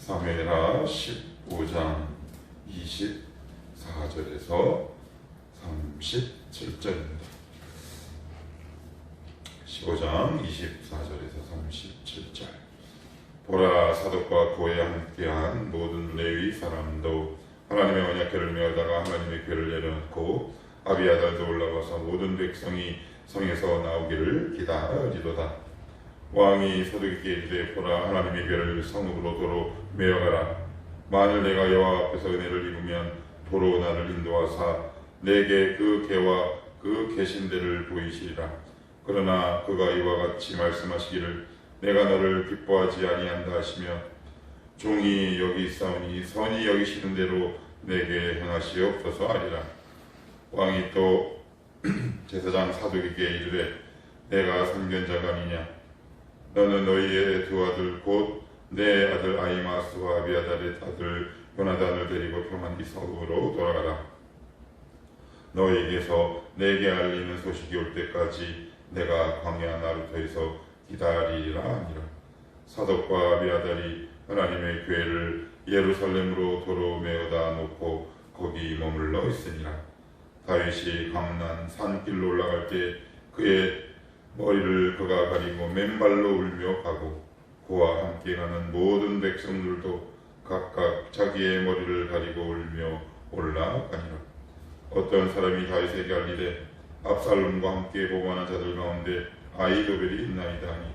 사무엘하 15장 24절에서 37절입니다. 15장 24절에서 37절 보라 사독과 고에 함께한 모든 레위 사람도 하나님의 언약궤를 메어다가 하나님의 궤를 내려놓고 아비아달도 올라가서 모든 백성이 성에서 나오기를 기다리도다 왕이 사독에게 이르되 보라 하나님의 궤를 성읍으로 도로 메어가라. 만일 내가 여호와 앞에서 은혜를 입으면 도로 나를 인도하사 내게 그 궤와 그 계신 데를 보이시리라. 그러나 그가 이와 같이 말씀하시기를 내가 너를 기뻐하지 아니한다 하시며 종이 여기 있사오니 선이 여기시는 대로 내게 행하시옵소서 하리라. 왕이 또 제사장 사독에게 이르되 내가 아니냐 너는 너희의 두 아들 곧 내 아들 아이마스와 아비아달의 아들 요나단을 데리고 평안히 서으로 돌아가라. 너에게서 내게 알리는 소식이 올 때까지 내가 광야 나루터에서 기다리라 하니라. 사독과 아비아달이 하나님의 교회를 예루살렘으로 도로 메어다 놓고 거기 머물러 있으니라. 다윗이 강난 산길로 올라갈 때 그의 머리를 그가 가리고 맨발로 울며 가고 그와 함께 가는 모든 백성들도 각각 자기의 머리를 가리고 울며 올라가니라. 어떤 사람이 다윗에게 알리되 압살롬과 함께 보관한 자들 가운데 아이도벨이 있나이다 하니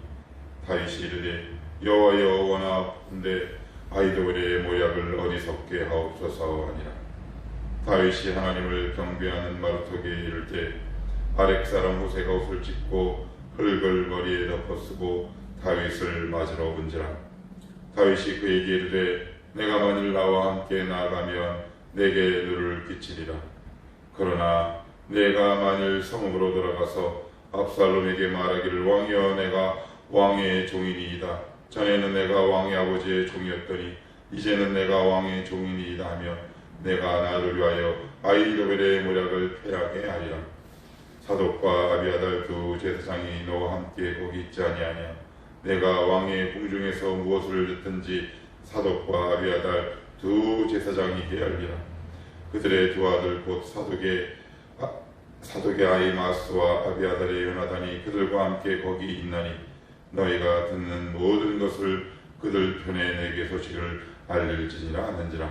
다윗이 이르되 여호와여 원하건대 아이도벨의 모약을 어디석게 하옵소서 하니라. 다윗이 하나님을 경배하는 마루토에 이를 때 아렉 사람 호세가 옷을 찢고 흙을 머리에 덮어 쓰고 다윗을 맞으러 온지라. 다윗이 그에게 이르되 내가 만일 나와 함께 나아가면 내게 누를 끼치리라. 그러나 내가 만일 성읍으로 들어가서 압살롬에게 말하기를 왕이여 내가 왕의 종이니이다. 전에는 내가 왕의 아버지의 종이었더니 이제는 내가 왕의 종이니이다 하며 내가 나를 위하여 아이도벨의 모략을 패하게 하리라 사독과 아비아달 두 제사장이 너와 함께 거기 있지 아니하냐? 내가 왕의 궁중에서 무엇을 듣든지 사독과 아비아달 두 제사장이 헤아리라. 그들의 두 아들 곧 사독의 아, 사독의 아이 마스와 아비아달의 요나단이 그들과 함께 거기 있나니 너희가 듣는 모든 것을 그들 편에 내게 소식을 알릴지니라 하는지라.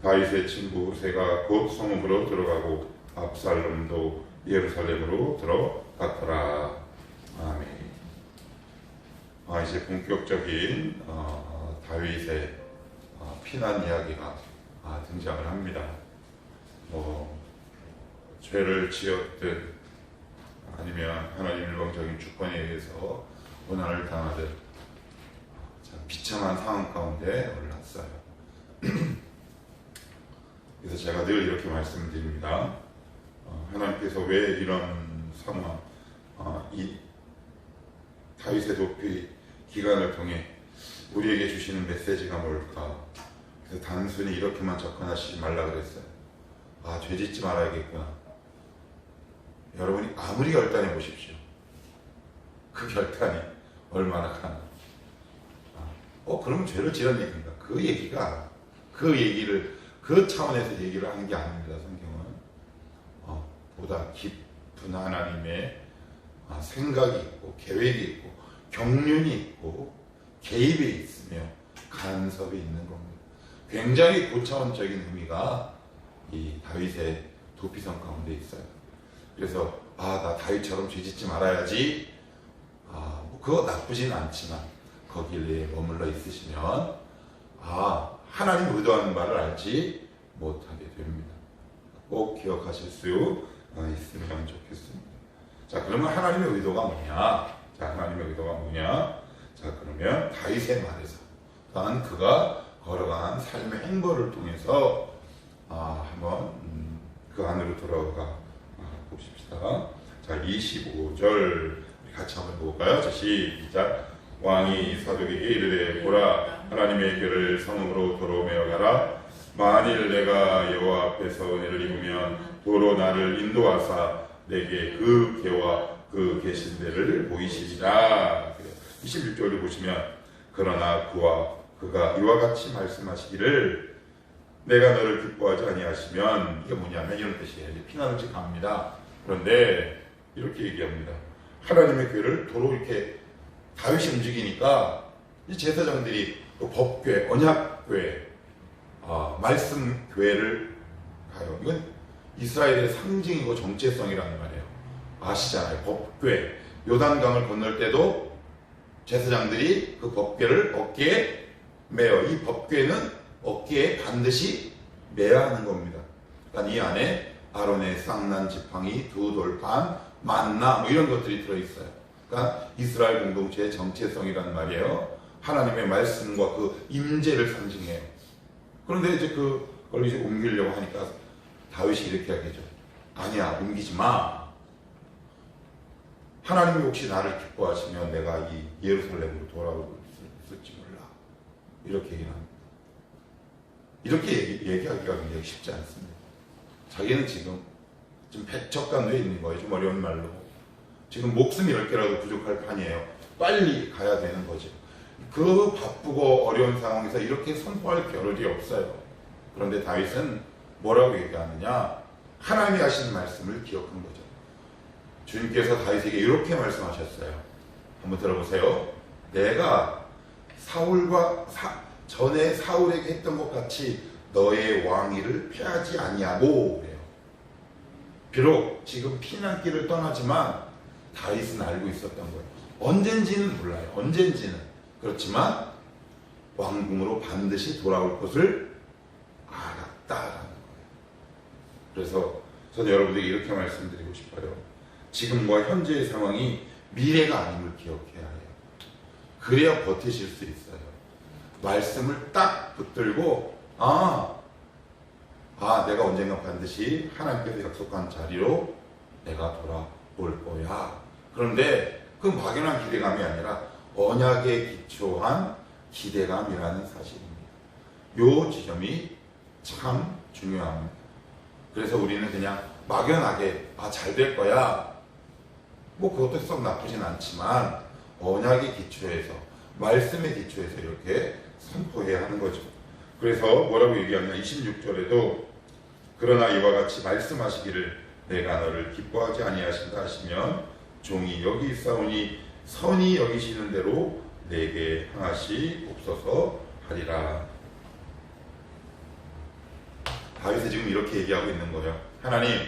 다윗의 친구 후세가 곧 성읍으로 들어가고 압살롬도 예루살렘으로 들어갔더라. 아멘. 아, 이제 본격적인 어, 다윗의 어, 피난 이야기가 아, 등장을 합니다. 뭐 죄를 지었든 아니면 하나님 일방적인 주권에 의해서 고난을 당하든 참 비참한 상황 가운데 올랐어요. 그래서 제가 늘 이렇게 말씀드립니다. 어, 하나님께서 왜 이런 상황, 어, 이 다윗의 도피 기간을 통해 우리에게 주시는 메시지가 뭘까? 그래서 단순히 이렇게만 접근하시지 말라 그랬어요. 아, 죄 짓지 말아야겠구나. 여러분이 아무리 결단해 보십시오. 그 결단이 얼마나 큰. 어, 그러면 죄를 얘기인가? 그 얘기가, 그 얘기를, 그 차원에서 얘기를 하는 게 아닙니다, 성경은. 어, 보다 깊은 하나님의 아, 생각이 있고, 계획이 있고, 경륜이 있고, 개입이 있으며, 간섭이 있는 겁니다. 굉장히 고차원적인 의미가 이 다윗의 도피성 가운데 있어요. 그래서, 아, 나 다윗처럼 죄 짓지 말아야지. 아, 뭐 그거 나쁘진 않지만, 거기에 머물러 있으시면, 아, 하나님 의도하는 바를 알지 못하게 됩니다. 꼭 기억하실 수 어, 있으면 좋겠습니다. 자, 그러면 하나님의 의도가 뭐냐? 자, 하나님의 의도가 뭐냐? 자, 그러면 다윗의 말에서 또한 그가 걸어간 삶의 행보를 통해서 아, 한번 음, 그 안으로 들어가 아, 보십시다. 자, 25절 같이 한번 볼까요? 자, 시작. 왕이 사독에게 이르되 보라 하나님의 성읍으로 도로 메어 가라 만일 내가 여호와 앞에서 은혜를 입으면 도로 나를 인도하사 내게 그 궤와 그 계신 데를 보이시리라 21절을 보시면 그러나 그와 그가 이와 같이 말씀하시기를 내가 너를 기뻐하지 아니하시면 이게 뭐냐면 이런 뜻이에요. 피난을 지 갑니다. 그런데 이렇게 얘기합니다. 하나님의 교회를 도로 이렇게 다윗이 움직이니까 이 제사장들이 또 법궤, 언약궤, 아, 말씀 교회를 가요. 이건 이스라엘의 상징이고 정체성이라는 말이에요. 아시잖아요. 법궤. 요단강을 건널 때도 제사장들이 그 법궤를 어깨에 매어. 이 법궤는 어깨에 반드시 매야 하는 겁니다. 그러니까 이 안에 아론의 쌍난 지팡이, 두 돌판, 만나 뭐 이런 것들이 들어있어요. 그러니까 이스라엘 공동체의 정체성이라는 말이에요. 하나님의 말씀과 그 임재를 상징해요. 그런데 이제 그걸 이제 옮기려고 하니까 다윗이 이렇게 하겠죠. 아니야, 옮기지 마. 하나님이 혹시 나를 기뻐하시면 내가 이 예루살렘으로 있을지 몰라. 이렇게 얘기는 합니다. 이렇게 얘기, 얘기 하기가 굉장히 쉽지 않습니다. 자기는 지금 좀 백척간도에 있는 거예요. 좀 어려운 말로. 지금 목숨 10개라도 부족할 판이에요. 빨리 가야 되는 거죠. 그 바쁘고 어려운 상황에서 이렇게 선포할 겨를이 없어요. 그런데 다윗은 뭐라고 얘기하느냐? 하나님이 하신 말씀을 기억한 거죠. 주님께서 다윗에게 이렇게 말씀하셨어요. 한번 들어보세요. 내가 사울과 사, 전에 사울에게 했던 것 같이 너의 왕위를 폐하지 아니하고 그래요. 비록 지금 피난길을 떠나지만 다윗은 알고 있었던 거예요. 언젠지는 몰라요. 언젠지는 그렇지만 왕궁으로 반드시 돌아올 것을 거예요. 그래서 저는 여러분들에게 이렇게 말씀드리고 싶어요. 지금과 현재의 상황이 미래가 아님을 기억해야 해요. 그래야 버티실 수 있어요. 말씀을 딱 붙들고 아, 아 내가 언젠가 반드시 하나님께서 약속한 자리로 내가 돌아올 거야. 그런데 그 막연한 기대감이 아니라 언약에 기초한 기대감이라는 사실입니다. 요 지점이 참 중요합니다. 그래서 우리는 그냥 막연하게 아 잘 될 거야. 뭐 그것도 썩 나쁘진 않지만 언약의 기초에서 말씀의 기초에서 이렇게 선포해야 하는 거죠. 그래서 뭐라고 얘기하냐 26절에도 그러나 이와 같이 말씀하시기를 내가 너를 기뻐하지 아니하신다 하시면 종이 여기 있사오니 선이 여기시는 대로 내게 항하시 옵소서 하리라. 다윗이 지금 이렇게 얘기하고 있는 거예요. 하나님,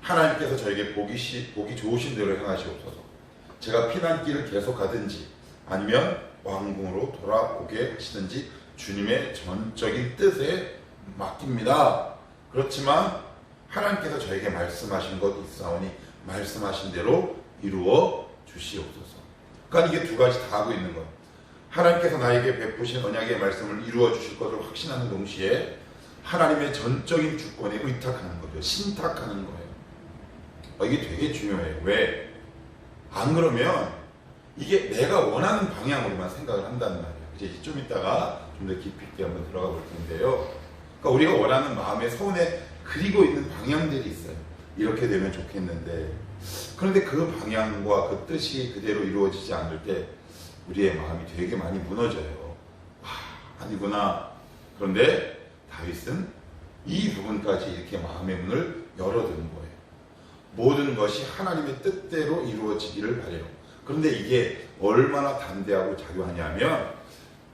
하나님께서 저에게 보기, 시, 보기 좋으신 대로 행하시옵소서. 제가 피난길을 계속 가든지 아니면 왕궁으로 돌아오게 하시든지 주님의 전적인 뜻에 맡깁니다. 그렇지만 하나님께서 저에게 말씀하신 것 있사오니 말씀하신 대로 이루어 주시옵소서. 그러니까 이게 두 가지 다 하고 있는 거예요. 하나님께서 나에게 베푸신 언약의 말씀을 이루어 주실 것을 확신하는 동시에 하나님의 전적인 주권에 의탁하는 거죠. 신탁하는 거예요. 어, 이게 되게 중요해요. 왜? 안 그러면 이게 내가 원하는 방향으로만 생각을 한단 말이에요. 이제 좀 이따가 좀 더 깊이 있게 한번 들어가 볼 텐데요. 그러니까 우리가 원하는 마음의 손에 그리고 있는 방향들이 있어요. 이렇게 되면 좋겠는데 그런데 그 방향과 그 뜻이 그대로 이루어지지 않을 때 우리의 마음이 되게 많이 무너져요. 아, 아니구나. 그런데 다윗은 이 부분까지 이렇게 마음의 문을 열어두는 거예요. 모든 것이 하나님의 뜻대로 이루어지기를 바래요. 그런데 이게 얼마나 담대하고 자유하냐면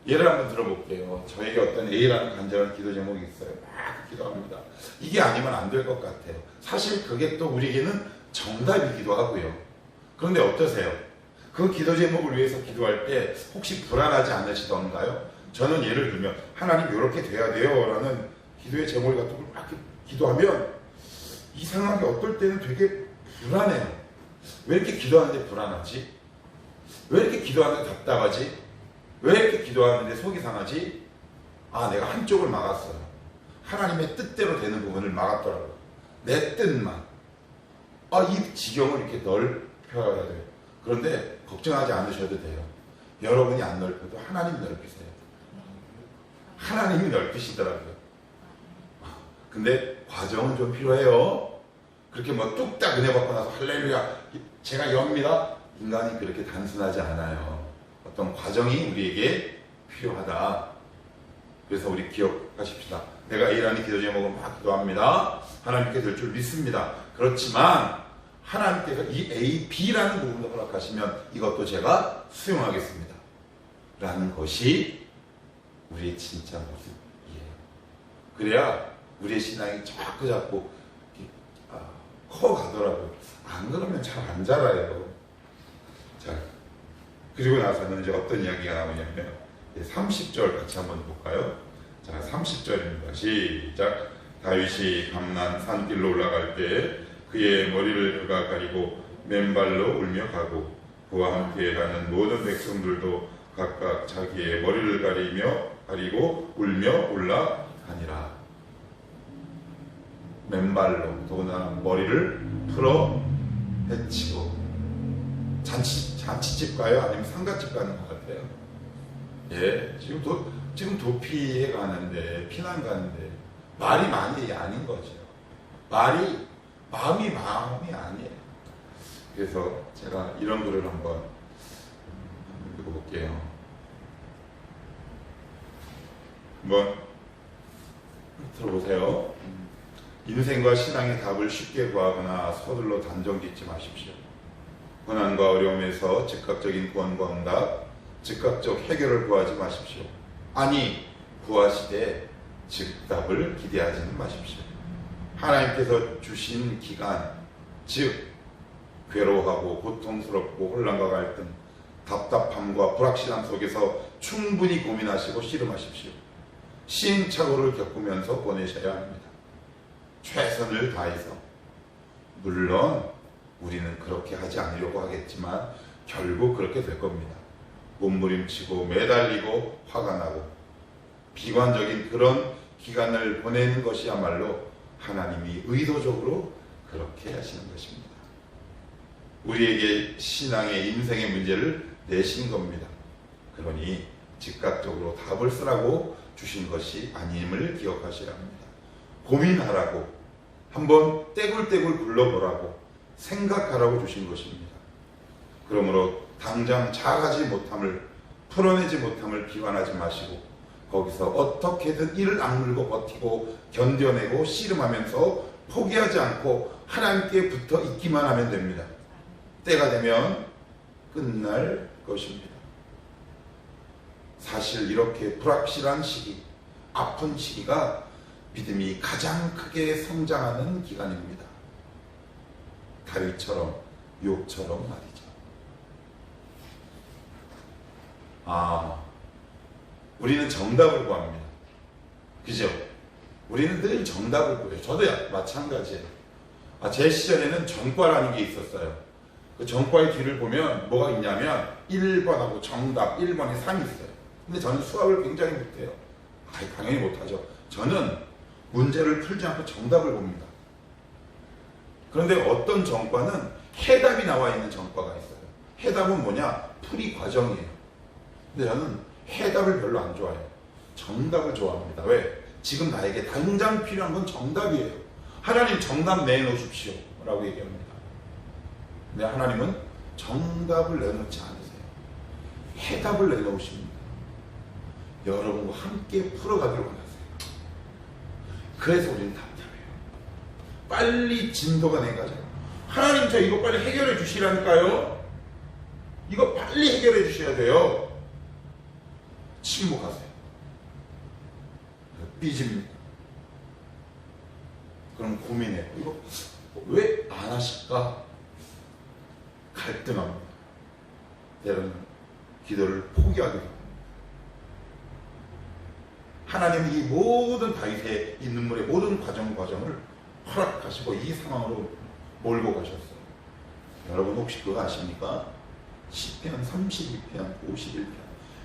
예를 한번 들어볼게요. 저에게 어떤 A라는 간절한 기도 제목이 있어요. 막 기도합니다. 이게 아니면 안 될 것 같아요. 사실 그게 또 우리에게는 정답이기도 하고요. 그런데 어떠세요? 그 기도 제목을 위해서 기도할 때 혹시 불안하지 않으시던가요? 저는 예를 들면 하나님 이렇게 돼야 돼요 라는 기도의 제목 같은 걸 막 기도하면 이상하게 어떨 때는 되게 불안해요. 왜 이렇게 기도하는데 불안하지? 왜 이렇게 기도하는데 답답하지? 왜 이렇게 기도하는데 속이 상하지? 아, 내가 한쪽을 막았어요. 하나님의 뜻대로 되는 부분을 막았더라고요. 내 뜻만. 아, 이 지경을 이렇게 넓혀야 돼요. 그런데 걱정하지 않으셔도 돼요. 여러분이 안 넓혀도 하나님이 넓히세요. 하나님이 넓히시더라고요. 근데 과정은 좀 필요해요. 그렇게 뭐 뚝딱 은혜 받고 나서 할렐루야 제가 엽니다. 인간이 그렇게 단순하지 않아요. 어떤 과정이 우리에게 필요하다. 그래서 우리 기억하십시다. 내가 A라는 기도 제목을 막 기도합니다. 하나님께 될 줄 믿습니다. 그렇지만 하나님께서 이 A, B라는 부분을 허락하시면 이것도 제가 수용하겠습니다. 라는 것이 우리의 진짜 모습이에요. 그래야 우리의 신앙이 자꾸 자꾸 아, 커가더라고요. 안 그러면 잘 안 자라요. 자, 그리고 나서는 이제 어떤 이야기가 나오냐면 30절 같이 한번 볼까요? 자, 30절입니다. 시작. 다윗이 감난 산길로 올라갈 때 그의 머리를 그가 가리고 맨발로 울며 가고 그와 함께 가는 모든 백성들도 각각 자기의 머리를 가리며 가리고 울며 올라가니라. 맨발로 더구나 머리를 풀어 헤치고 잔치 잔치집 가요 아니면 상가집 가는 것 같아요. 예, 지금 도 지금 도피해 가는데 피난 가는데 말이 많이 아닌 거죠. 말이 마음이 마음이 아니에요. 그래서 제가 이런 글을 한번 읽어볼게요. 한번 들어보세요. 인생과 신앙의 답을 쉽게 구하거나 서둘러 단정 짓지 마십시오. 고난과 어려움에서 즉각적인 구원과 응답, 즉각적 해결을 구하지 마십시오. 아니, 구하시되 즉답을 기대하지는 마십시오. 하나님께서 주신 기간, 즉 괴로워하고 고통스럽고 혼란과 갈등, 답답함과 불확실함 속에서 충분히 고민하시고 씨름하십시오. 시행착오를 겪으면서 보내셔야 합니다. 최선을 다해서 물론 우리는 그렇게 하지 않으려고 하겠지만 결국 그렇게 될 겁니다. 몸부림치고 매달리고 화가 나고 비관적인 그런 기간을 보내는 것이야말로 하나님이 의도적으로 그렇게 하시는 것입니다. 우리에게 신앙의 인생의 문제를 내신 겁니다. 그러니 즉각적으로 답을 쓰라고 주신 것이 아님을 기억하셔야 합니다. 고민하라고 한번 떼굴떼굴 굴러보라고 생각하라고 주신 것입니다. 그러므로 당장 자가지 못함을 풀어내지 못함을 비관하지 마시고 거기서 어떻게든 이를 악물고 버티고 견뎌내고 씨름하면서 포기하지 않고 하나님께 붙어 있기만 하면 됩니다. 때가 되면 끝날 것입니다. 사실 이렇게 불확실한 시기, 아픈 시기가 믿음이 가장 크게 성장하는 기간입니다. 다윗처럼 욕처럼 말이죠. 아, 우리는 정답을 구합니다. 그죠? 우리는 늘 정답을 구해요. 저도 마찬가지예요. 아, 제 시절에는 정과라는 게 있었어요. 그 정과의 뒤를 보면 뭐가 있냐면 1번하고 정답 1번에 3이 있어요. 근데 저는 수학을 굉장히 못해요. 아, 당연히 못하죠. 저는 문제를 풀지 않고 정답을 봅니다. 그런데 어떤 정과는 해답이 나와 있는 정과가 있어요. 해답은 뭐냐? 풀이 과정이에요. 근데 저는 해답을 별로 안 좋아해요. 정답을 좋아합니다. 왜? 지금 나에게 당장 필요한 건 정답이에요. 하나님 정답 내놓으십시오. 라고 얘기합니다. 근데 하나님은 정답을 내놓지 않으세요. 해답을 내놓으십니다. 여러분과 함께 풀어가기를 원하세요. 그래서 우리는 답답해요. 빨리 진도가 내가죠. 하나님 저 이거 빨리 해결해 주시라니까요. 이거 빨리 해결해 주셔야 돼요. 침묵하세요. 삐집니다. 그럼 고민해요. 이거 왜 안 하실까? 갈등합니다. 때로는 기도를 포기하게 됩니다. 하나님이 이 모든 다윗의 이 눈물의 모든 과정 과정을 허락하시고 이 상황으로 몰고 가셨어요. 여러분 혹시 그거 아십니까? 10편, 32편, 51편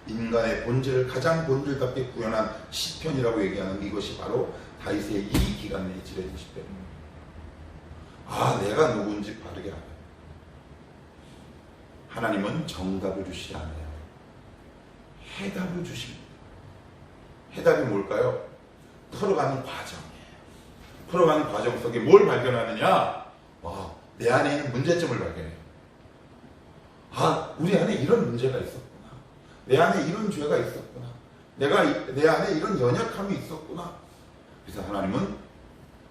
인간의 본질을 가장 본질답게 구현한 시편이라고 얘기하는 이것이 바로 다윗의 이 기간 내에 지어진 시편입니다. 아, 내가 누군지 바르게 알아요. 하나님은 정답을 주시지 않아요. 해답을 주십니다. 해답이 뭘까요? 풀어가는 과정이에요. 풀어가는 과정 속에 뭘 발견하느냐? 와, 내 안에 있는 문제점을 발견해요. 아, 우리 안에 이런 문제가 있었구나. 내 안에 이런 죄가 있었구나. 내가 이- 내 안에 이런 연약함이 있었구나. 그래서 하나님은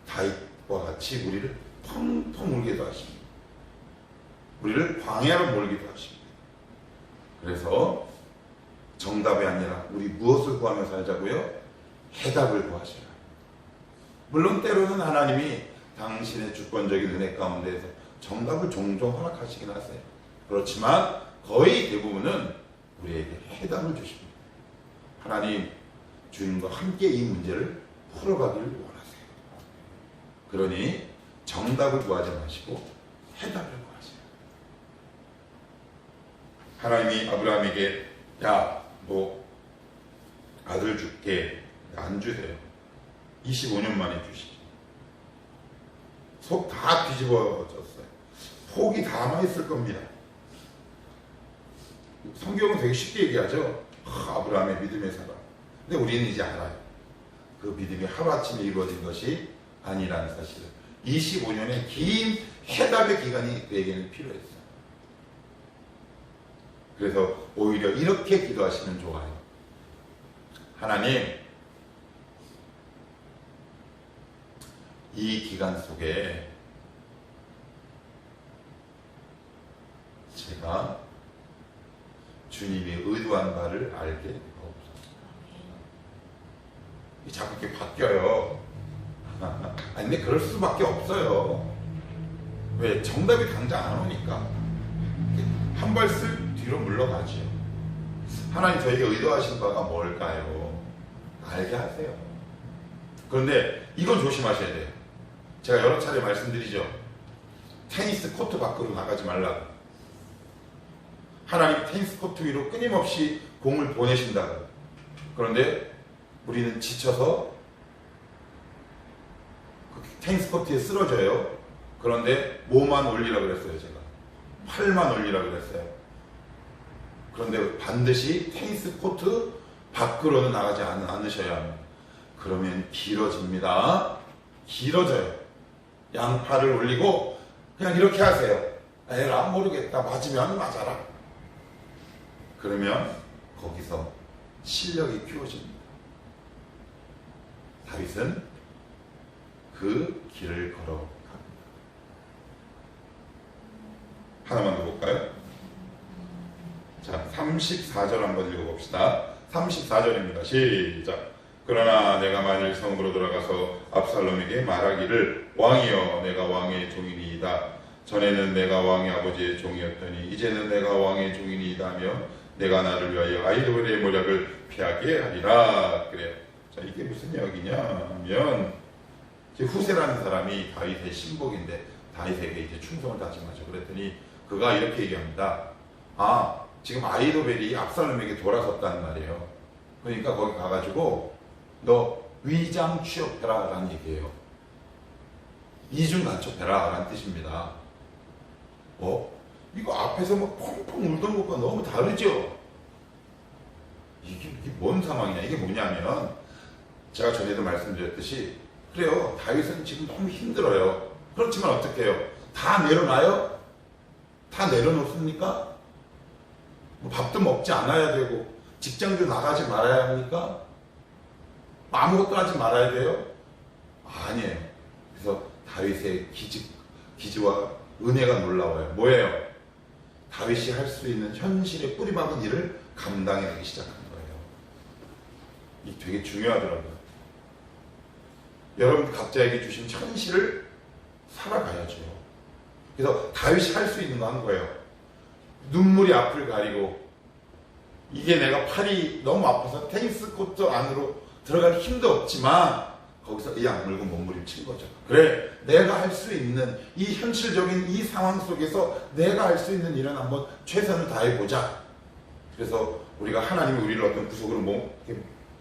다윗과 같이 우리를 텅텅 울게도 하십니다. 우리를 광야로 몰기도 하십니다. 그래서 정답이 아니라 우리 무엇을 구하며 살자고요? 해답을 구하셔라. 물론 때로는 하나님이 당신의 주권적인 은혜 가운데에서 정답을 종종 허락하시긴 하세요. 그렇지만 거의 대부분은 우리에게 해답을 주십니다. 하나님 주님과 함께 이 문제를 풀어가기를 원하세요. 그러니 정답을 구하지 마시고 해답을 구하세요. 하나님이 아브라함에게 야너 아들 줄게 안 주세요. 25년 만에 주시죠. 속 다 뒤집어졌어요. 폭이 다 남아있을 겁니다. 성경은 되게 쉽게 얘기하죠. 아, 아브라함의 믿음의 사람. 근데 우리는 이제 알아요. 그 믿음이 하루아침에 이루어진 것이 아니라는 사실을. 25년의 긴 해답의 기간이 그에게는 필요했어요. 그래서 오히려 이렇게 기도하시면 좋아요. 하나님, 이 기간 속에 제가 주님이 의도한 바를 알게. 이게 자꾸 이렇게 바뀌어요. 아니, 근데 그럴 수밖에 없어요. 왜? 정답이 당장 안 오니까. 한 발씩 뒤로 물러가지요. 하나님 저에게 의도하신 바가 뭘까요? 알게 하세요. 그런데 이건 조심하셔야 돼요. 제가 여러 차례 말씀드리죠. 테니스 코트 밖으로 나가지 말라고. 하나님 테니스 코트 위로 끊임없이 공을 보내신다고. 그런데 우리는 지쳐서 그 테니스 코트에 쓰러져요. 그런데 몸만 올리라 그랬어요, 제가. 팔만 올리라 그랬어요. 그런데 반드시 테니스 코트 밖으로는 나가지 않- 않으셔야 합니다. 그러면 길어집니다. 길어져요. 양팔을 올리고 그냥 이렇게 하세요. 에라 모르겠다. 맞으면 맞아라. 그러면 거기서 실력이 키워집니다. 다윗은 그 길을 걸어갑니다. 하나만 더 볼까요? 자, 34절 한번 읽어봅시다. 34절입니다. 시작. 그러나 내가 만일 성으로 돌아가서 압살롬에게 말하기를 왕이여 내가 왕의 종이니이다. 전에는 내가 왕의 아버지의 종이었더니 이제는 내가 왕의 종이니이다 하며 내가 나를 위하여 아이돌의 모략을 피하게 하리라. 그래요. 자, 이게 무슨 이야기냐 하면 이제 후세라는 사람이 다윗의 신복인데 다윗에게 이제 충성을 다짐하죠. 그랬더니 그가 이렇게 얘기합니다. 아, 지금 아이도벨이 압살롬에게 돌아섰다는 말이에요. 그러니까 거기 가가지고 너 위장 취업해라 라는 얘기예요. 이중 간첩해라 라는 뜻입니다. 어? 이거 앞에서 막 펑펑 울던 것과 너무 다르죠? 이게, 이게 뭔 상황이냐? 이게 뭐냐면 제가 전에도 말씀드렸듯이 그래요. 다윗은 지금 너무 힘들어요. 그렇지만 어떻게 해요? 다 내려놔요? 다 내려놓습니까? 뭐 밥도 먹지 않아야 되고 직장도 나가지 말아야 합니까? 아무것도 하지 말아야 돼요? 아니에요. 그래서 다윗의 기지, 기지와 은혜가 놀라워요. 뭐예요? 다윗이 할 수 있는 현실의 뿌리박은 일을 감당해내기 시작한 거예요. 이게 되게 중요하더라고요. 여러분 각자에게 주신 현실을 살아가야죠. 그래서 다윗이 할 수 있는 거 한 거예요. 눈물이 앞을 가리고 이게 내가 팔이 너무 아파서 테니스 코트 안으로 들어갈 힘도 없지만 거기서 이 악물고 몸부림친 거죠. 그래, 내가 할 수 있는 이 현실적인 이 상황 속에서 내가 할 수 있는 일은 한번 최선을 다해 보자. 그래서 우리가 하나님이 우리를 어떤 구속으로 뭐,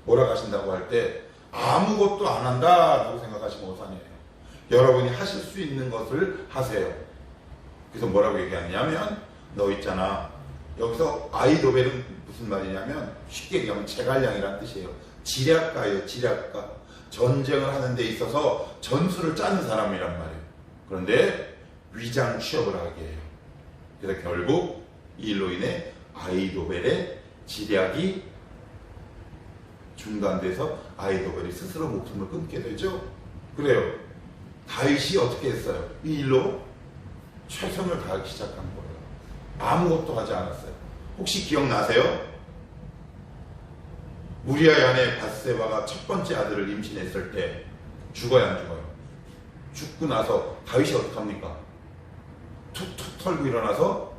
몰아가신다고 할 때 아무것도 안 한다라고 생각하시면 오산이에요. 여러분이 하실 수 있는 것을 하세요. 그래서 뭐라고 얘기하냐면 너 있잖아. 여기서 아이도벨은 무슨 말이냐면 쉽게 얘기하면 제갈량이라는 뜻이에요. 지략가예요. 지략가. 전쟁을 하는 데 있어서 전술을 짜는 사람이란 말이에요. 그런데 위장 취업을 하게 해요. 그래서 결국 이 일로 인해 아이도벨의 지략이 중단돼서 아이도벨이 스스로 목숨을 끊게 되죠. 그래요. 다윗이 어떻게 했어요? 이 일로 최선을 다하기 시작한 거예요. 아무것도 하지 않았어요. 혹시 기억나세요? 우리아의 아내 바세바가 첫 번째 아들을 임신했을 때 죽어야 안 죽어요? 죽고 나서 다윗이 어떡합니까? 툭툭 털고 일어나서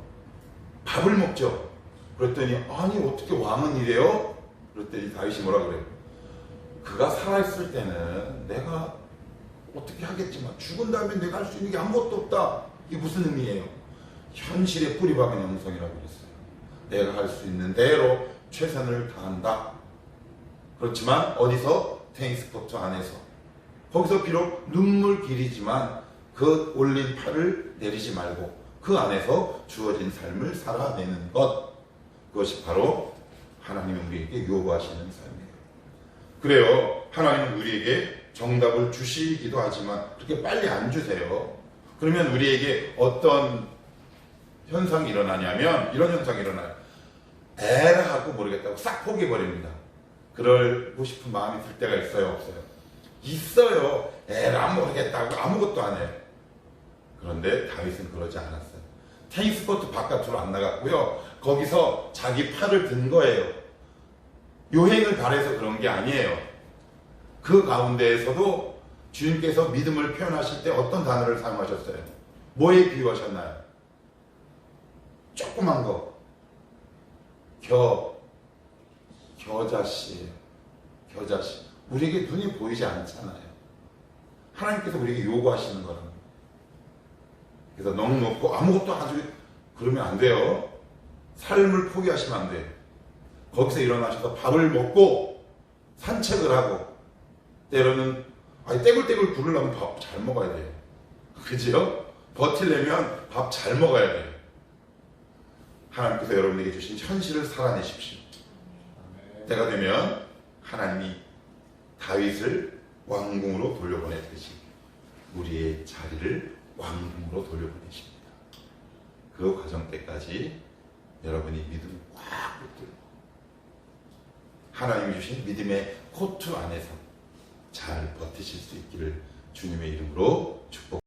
밥을 먹죠. 그랬더니 아니 어떻게 왕은 이래요? 그랬더니 다윗이 뭐라 그래요? 그가 살아있을 때는 내가 어떻게 하겠지만 죽은 다음에 내가 할 수 있는 게 아무것도 없다. 이게 무슨 의미예요? 현실에 뿌리 박은 영성이라고 그랬어요. 내가 할 수 있는 대로 최선을 다한다. 그렇지만 어디서 테니스 코트 안에서 거기서 비록 눈물길이지만 그 올린 팔을 내리지 말고 그 안에서 주어진 삶을 살아내는 것 그것이 바로 하나님이 우리에게 요구하시는 삶이에요. 그래요. 하나님은 우리에게 정답을 주시기도 하지만 그렇게 빨리 안 주세요. 그러면 우리에게 어떤 현상이 일어나냐면 이런 현상이 일어나요. 에라 하고 모르겠다고 싹 포기해버립니다. 그러고 싶은 마음이 들 때가 있어요, 없어요? 있어요. 에라 모르겠다고 아무것도 안 해요. 그런데 다윗은 그러지 않았어요. 테니스 코트 바깥으로 안 나갔고요. 거기서 자기 팔을 든 거예요. 요행을 바래서 그런 게 아니에요. 그 가운데에서도 주님께서 믿음을 표현하실 때 어떤 단어를 사용하셨어요? 뭐에 비유하셨나요? 조그만 거. 겨, 겨자씨예요. 겨자씨. 우리에게 눈이 보이지 않잖아요. 하나님께서 우리에게 요구하시는 거랍니다. 그래서 너무 높고 아무것도 아주 그러면 안 돼요. 삶을 포기하시면 안 돼요. 거기서 일어나셔서 밥을 먹고 산책을 하고 때로는 아니 떼굴떼굴 굴으려면 밥 잘 먹어야 돼요. 그지요? 버틸려면 밥 잘 먹어야 돼요. 하나님께서 여러분에게 주신 현실을 살아내십시오. 때가 되면 하나님이 다윗을 왕궁으로 돌려보냈듯이 우리의 자리를 왕궁으로 돌려보내십니다. 그 과정 때까지 여러분이 믿음 꽉 붙들고 하나님이 주신 믿음의 코트 안에서 잘 버티실 수 있기를 주님의 이름으로 축복.